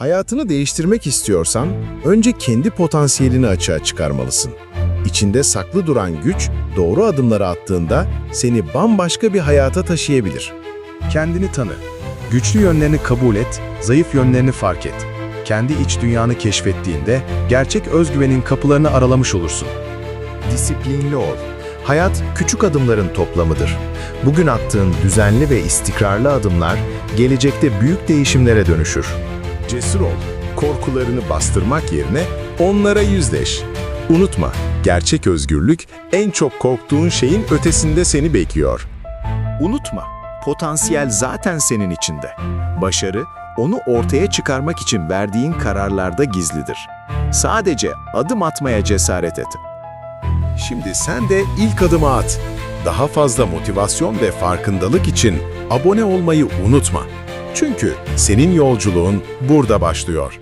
Hayatını değiştirmek istiyorsan önce kendi potansiyelini açığa çıkarmalısın. İçinde saklı duran güç doğru adımları attığında seni bambaşka bir hayata taşıyabilir. Kendini tanı. Güçlü yönlerini kabul et, zayıf yönlerini fark et. Kendi iç dünyanı keşfettiğinde gerçek özgüvenin kapılarını aralamış olursun. Disiplinli ol. Hayat küçük adımların toplamıdır. Bugün attığın düzenli ve istikrarlı adımlar gelecekte büyük değişimlere dönüşür. Cesur ol. Korkularını bastırmak yerine onlara yüzleş. Unutma, gerçek özgürlük en çok korktuğun şeyin ötesinde seni bekliyor. Unutma, potansiyel zaten senin içinde. Başarı, onu ortaya çıkarmak için verdiğin kararlarda gizlidir. Sadece adım atmaya cesaret et. Şimdi sen de ilk adımı at. Daha fazla motivasyon ve farkındalık için abone olmayı unutma. Çünkü senin yolculuğun burada başlıyor.